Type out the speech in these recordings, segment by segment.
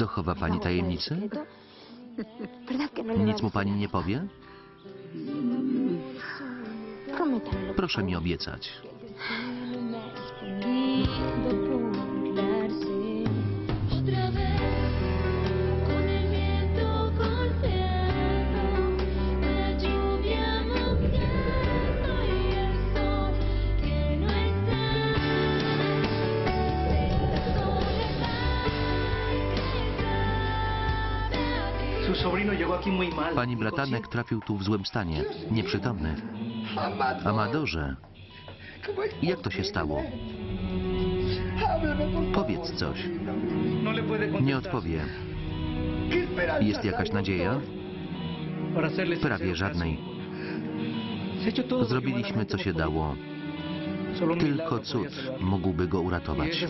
Dochowa pani tajemnicy? Nic mu pani nie powie? Proszę mi obiecać. Sobrino llegó aquí muy mal. Pani bratanek trafił tu w złym stanie, nieprzytomny. Amadorze, jak to się stało? Powiedz coś. No. Nie odpowie. Jest jakaś nadzieja? Prawie żadnej. Zrobiliśmy co się dało. Tylko cud mógłby go Y uratować.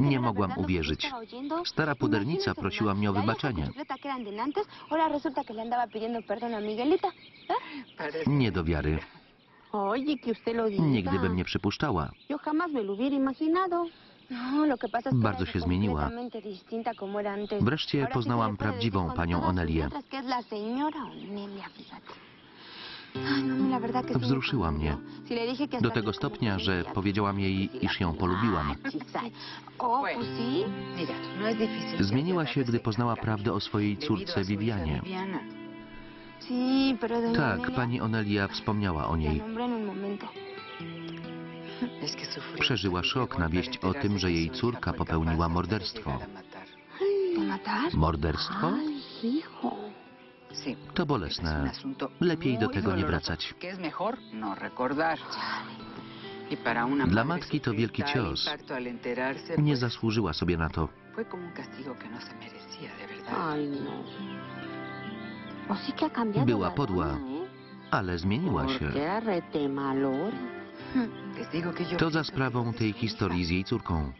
Nie mogłam uwierzyć. estaba oyendo. Stara pudernica prosiła mnie o wybaczenie. bicicleta que eran de antes, ahora resulta que le andaba pidiendo perdón a Miguelita. ¿Eh? Nie do wiary. Nigdy bym nie przypuszczała. No, Bardzo się zmieniła. Wreszcie poznałam prawdziwą panią Onelię. Wzruszyła mnie. Do tego stopnia, że powiedziałam jej, iż ją polubiłam. No. Zmieniła się, gdy poznała prawdę o swojej córce Vivianie. Tak, pani Onelia wspomniała o niej. Przeżyła szok na wieść o tym, że jej córka popełniła morderstwo. Morderstwo? To bolesne. Lepiej do tego nie wracać. No. Y Dla matki to wielki cios. Nie zasłużyła sobie na to. No no. Była podła. ¿eh? Ale zmieniła się. To za sprawą tej historii z jej córką.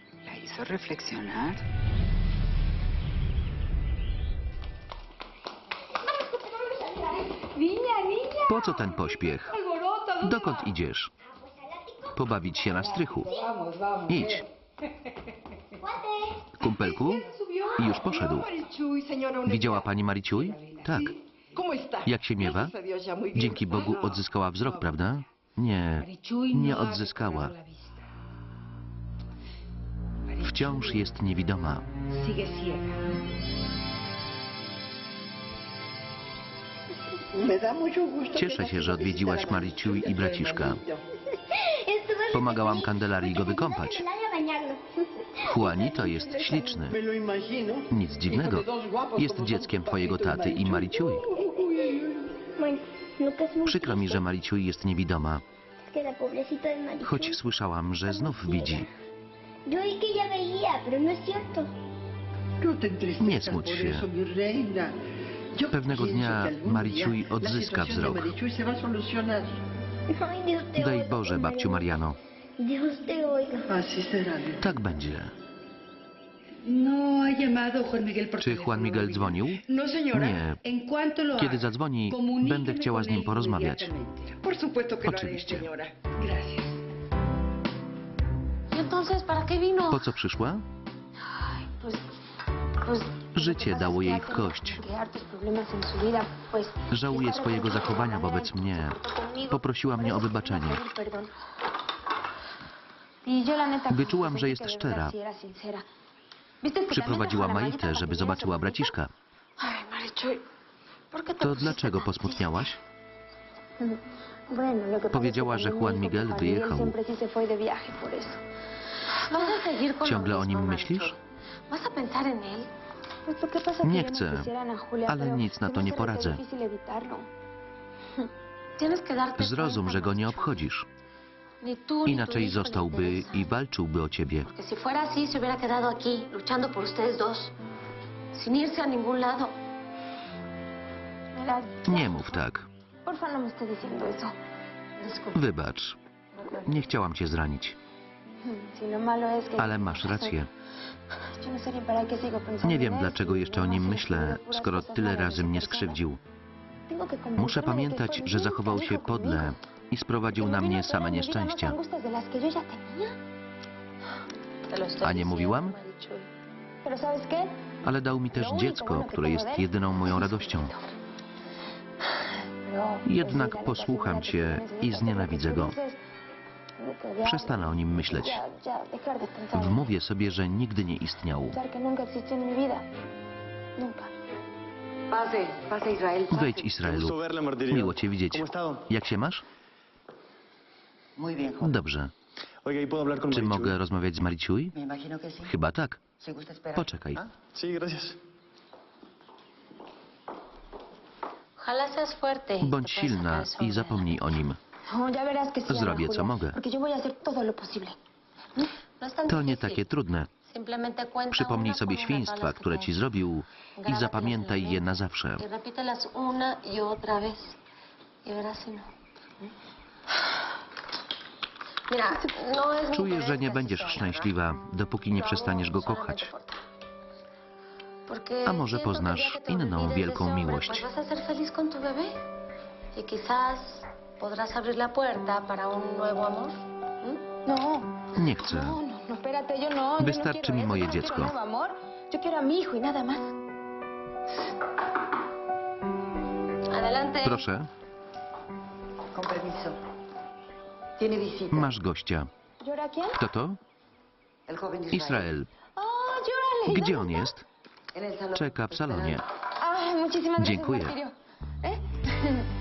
Po co ten pośpiech? Dokąd idziesz? Pobawić się na strychu. Idź. Kumpelku? Już poszedł. Widziała pani Mariciuj? Tak. Jak się miewa? Dzięki Bogu odzyskała wzrok, prawda? Nie, nie odzyskała. Wciąż jest niewidoma. Cieszę się, że odwiedziłaś Mariciuj i braciszka. Pomagałam Kandelarii go wykąpać. Juanito jest śliczny. Nic dziwnego. Jest dzieckiem twojego taty i Mariciuj. Przykro mi, że Mariciuj jest niewidoma, choć słyszałam, że znów widzi. No. Nie smuć się. Pewnego dnia Mariciuj odzyska wzrok. Daj Boże, babciu Mariano. Tak będzie. Czy Juan Miguel dzwonił? No. Nie. Kiedy zadzwoni, będę chciała z nim porozmawiać. Oczywiście. ¿Y? Po co przyszła? Życie dało jej w kość. Żałuje swojego zachowania wobec mnie. Poprosiła mnie o wybaczenie. Wyczułam, że jest szczera. verdad sí era sincera. ¿Viste que Przyprowadziła Maitę, żeby zobaczyła braciszka. Ay, Marichuy, ¿por qué te To dlaczego posmutniałaś? Powiedziała, że Juan Miguel wyjechał. Ciągle o nim myślisz? Nie chcę, no Julia, ale nic na to nie poradzę. Zrozum, że go nie obchodzisz. Inaczej zostałby i walczyłby o ciebie. Nie mów tak. no. Wybacz. Nie chciałam cię zranić. Ale masz rację. No Nie wiem, dlaczego jeszcze o nim myślę, skoro tyle razy mnie skrzywdził. Muszę pamiętać, że zachował się podle i sprowadził na mnie same estoy A nie mówiłam? Ale dał mi też dziecko, które jest jedyną moją radością. Jednak posłucham cię i znienawidzę go. Przestanę o nim myśleć. Wmówię sobie, że nigdy nie istniał. Wejdź Israelu. Miło cię widzieć. Jak się masz? Dobrze. Oiga, ¿y puedo hablar con Czy mogę rozmawiać z Mariciuj? Chyba tak. Poczekaj. Bądź silna i zapomnij o nim. Zrobię, co mogę. Posible. No To nie takie trudne. Przypomnij sobie świństwa, które ci zrobił i zapamiętaj je na zawsze. Y y. Y no. Mira, no Czuję, że nie będziesz szczęśliwa, dopóki nie przestaniesz go kochać. A może poznasz inną wielką miłość. Y podrás abrir la puerta para un nuevo amor. ¿Mm? No, Nie chcę. no, no, no, espérate, yo no. yo no Wystarczy mi moje dziecko. quiero nuevo amor. Yo quiero a mi hijo y nada más. Adelante. Proszę, Con permiso. Tiene visita. masz gościa. ¿Y ahora quién? Kto to? El joven Israel. Oh, llórale. Gdzie ¿dónde on jest? Czeka w salonie. Gracias, Dziękuję.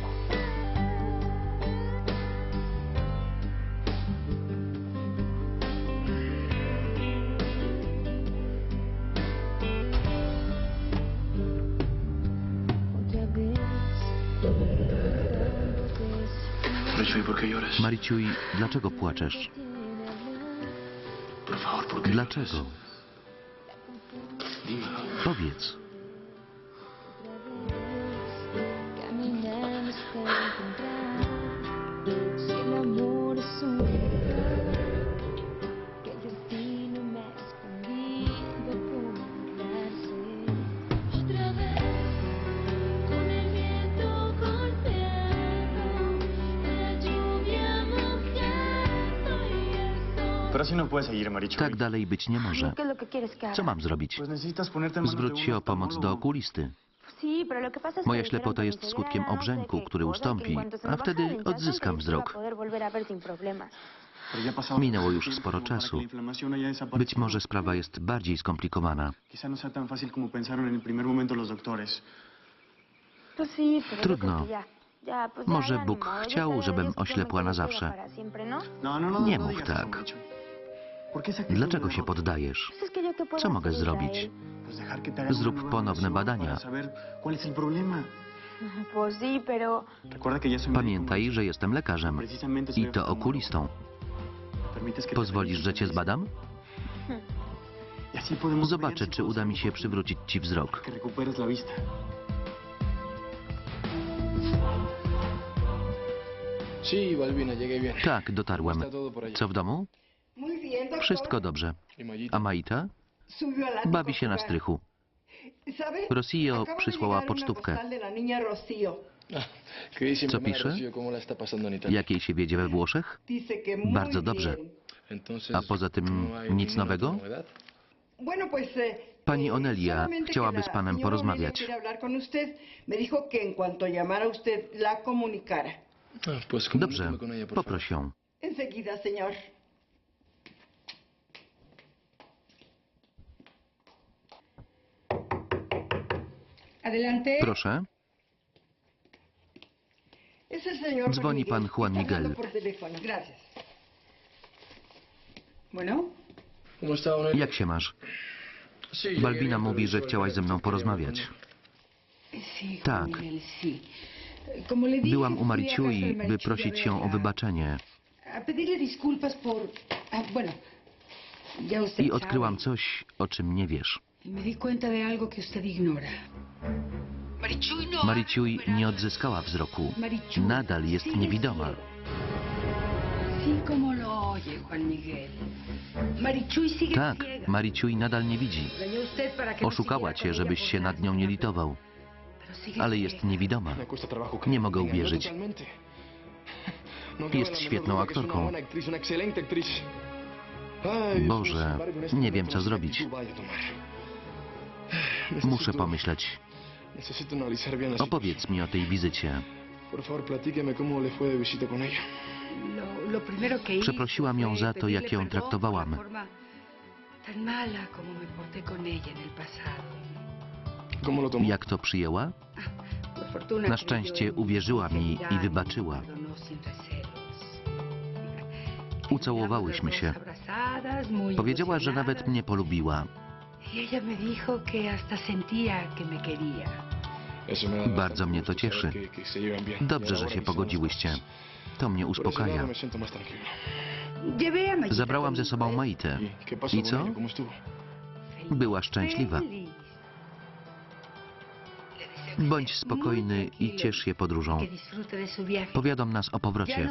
Mariciuj, dlaczego płaczesz? Por favor, ¿por qué Dlaczego? Dímelo. Powiedz. Tak dalej być nie może. ¿Qué es lo que quieres que haga? Co mam zrobić? Zwróć się o pomoc do okulisty. Moja ślepota jest skutkiem no obrzęku, który ustąpi, a wtedy odzyskam wzrok. Minęło już sporo czasu. Być może sprawa jest bardziej skomplikowana. No Trudno. Może Bóg chciał, żebym oślepła na zawsze. ¿no? No, no, no, Nie no mów tak. Dlaczego się poddajesz? Co mogę zrobić? Zrób ponowne badania. Pamiętaj, że jestem lekarzem i to okulistą. Pozwolisz, że cię zbadam? Zobaczę, czy uda mi się przywrócić ci wzrok. Tak, dotarłem. Co w domu? Wszystko dobrze. A Maita? Bawi się na strychu. De przysłała pocztówkę. postal de la niña Rocío. Ah, ¿Qué dice mi Co pisze? Jak jej się wiedzie we Włoszech? Bardzo dobrze. A poza tym ¿no hay nic nowego? Pani Onelia chciałaby z panem porozmawiać. Onelia quiere hablar con usted. Me dijo que en cuanto llamara usted la comunicara. Ah, pues Dobrze, comuníqueme con ella, por poproś ją. Enseguida, señor. Adelante. Proszę, Es el señor Dzwoni pan Juan Está hablando Miguel. por teléfono. Gracias. Bueno. favor. ¿Cómo está, Onelia? jak się masz? Sí, llegué Balbina bien, mówi, że chciałaś ze mną porozmawiać. Sí, Tak. Juan Miguel, sí. Como le dije, Byłam u fui a casa Mariciui, by prosić się o wybaczenie A pedirle disculpas por... Ah, bueno, ya usted i odkryłam sabe. coś, o czym nie wiesz. Me di cuenta de algo que usted ignora. Mariciuj nie odzyskała wzroku. Nadal jest niewidoma. Tak. Mariciuj nadal nie widzi. No Oszukała cię, żebyś się nad nią nie litował. Ale jest niewidoma. Nie mogę uwierzyć. No Jest świetną aktorką. Boże, nie wiem, co no zrobić. Muszę pomyśleć. Opowiedz mi o tej wizycie. Przeprosiłam ją za to, jak ją traktowałam. Jak to przyjęła? Fortuna Na szczęście uwierzyła mi i sinceridad wybaczyła. Ucałowałyśmy się. Powiedziała, że nawet mnie polubiła. Y ella me dijo que hasta sentía que me quería. Bardzo mnie to cieszy. Dobrze, Y że się las pogodziłyście. To mnie uspokaja. Mayita Zabrałam ze sobą. Maitę. ¿Y ¿Y con co? Była szczęśliwa. Bądź spokojny i ciesz się podróżą. Powiadom nas o powrocie.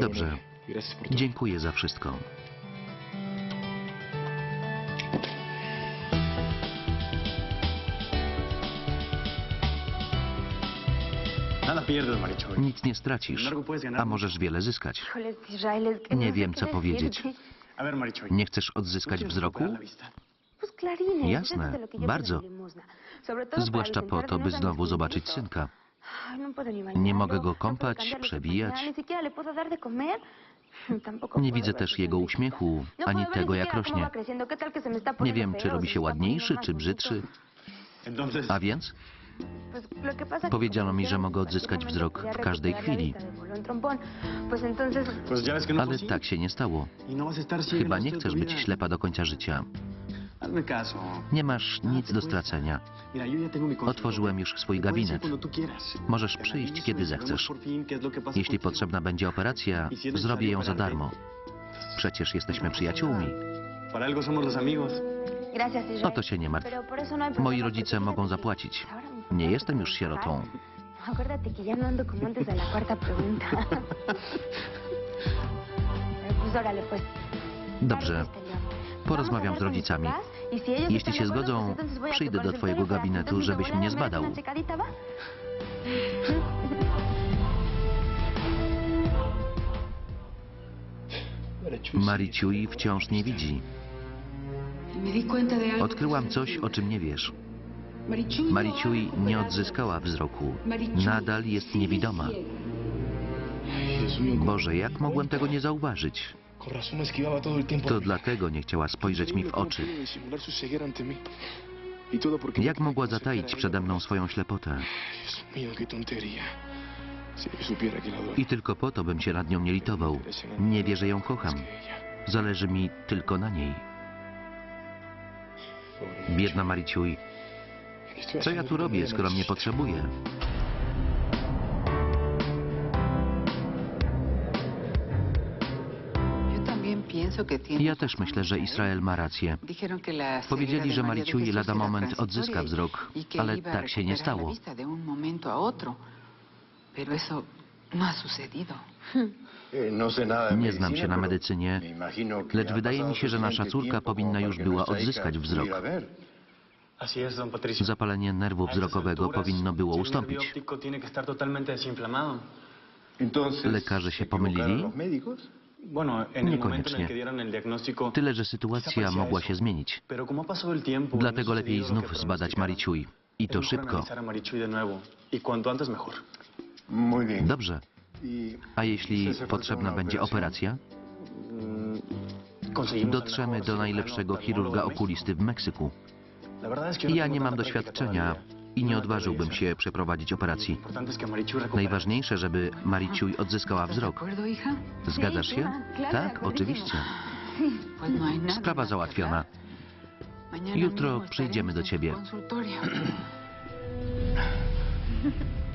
Dobrze. Dziękuję za wszystko. Nic nie stracisz, a możesz wiele zyskać. Nie wiem, co powiedzieć. Nie chcesz ¿no odzyskać wzroku? Jasne, bardzo. Zwłaszcza po to, by znowu zobaczyć synka. No Nie mogę go kąpać. Tampoco Nie widzę też jego uśmiechu, No ani tego, jak rośnie. va creciendo. ¿Qué tal que se me está Nie wiem, czy robi się ładniejszy, czy brzydszy. A więc? Powiedziano mi, że mogę odzyskać wzrok w każdej chwili. no Ale tak się nie stało. Y no Chyba nie chcesz być ślepa do końca życia. Nie masz nic do stracenia. Otworzyłem już swój gabinet. Możesz przyjść, kiedy y zechcesz. Jeśli potrzebna będzie operacja, Y zrobię ją za darmo. Przecież jesteśmy przyjaciółmi. O to się nie martw. No Moi rodzice mogą zapłacić. Nie jestem już sierotą. Acuérdate que ya no ando como antes de la cuarta pregunta. Pero pues órale, pues. Dobrze, porozmawiam z rodzicami. y Jeśli się zgodzą, przyjdę do twojego gabinetu, żebyś mnie zbadał. Mariciuj wciąż nie widzi. Odkryłam coś, o czym nie wiesz. Mariciuj nie odzyskała wzroku. Nadal jest niewidoma. ciega. Ay, Dios mío, ¿cómo- Boże, jak mogłem tego nie zauważyć? To dlatego nie chciała spojrzeć mi w oczy. Jak mogła zataić przede mną swoją ślepotę? I tylko po to bym się nad nią nie litował. Nie wie, że ją kocham. Zależy mi tylko na niej. Biedna Mariciuj, ¿Qué estoy co ja tu robię, skoro mnie tiene Ja też myślę, że Israel ma rację. Que la Powiedzieli, że Jesús lada moment odzyska y- wzrok, y ale tak się nie stało. otro. Pero eso no. Nie znam się na medycynie, lecz wydaje mi się, że nasza córka powinna już była odzyskać wzrok. Zapalenie nerwu wzrokowego powinno było ustąpić. Lekarze się pomylili? Niekoniecznie. Tyle, że sytuacja mogła się zmienić. Dlatego no lepiej znów zbadać. Mariciuj. I to szybko. Y. Dobrze. A jeśli potrzebna będzie operacja? Al Dotrzemy do najlepszego oftalmólogo chirurga okulisty w Meksyku. No Ja nie mam doświadczenia i nie odważyłbym się przeprowadzić operacji. Najważniejsze, żeby Mariciuj odzyskała ¿Estás de wzrok. Zgadzasz się? Tak, oczywiście. No Sprawa załatwiona. Jutro przyjdziemy do ciebie.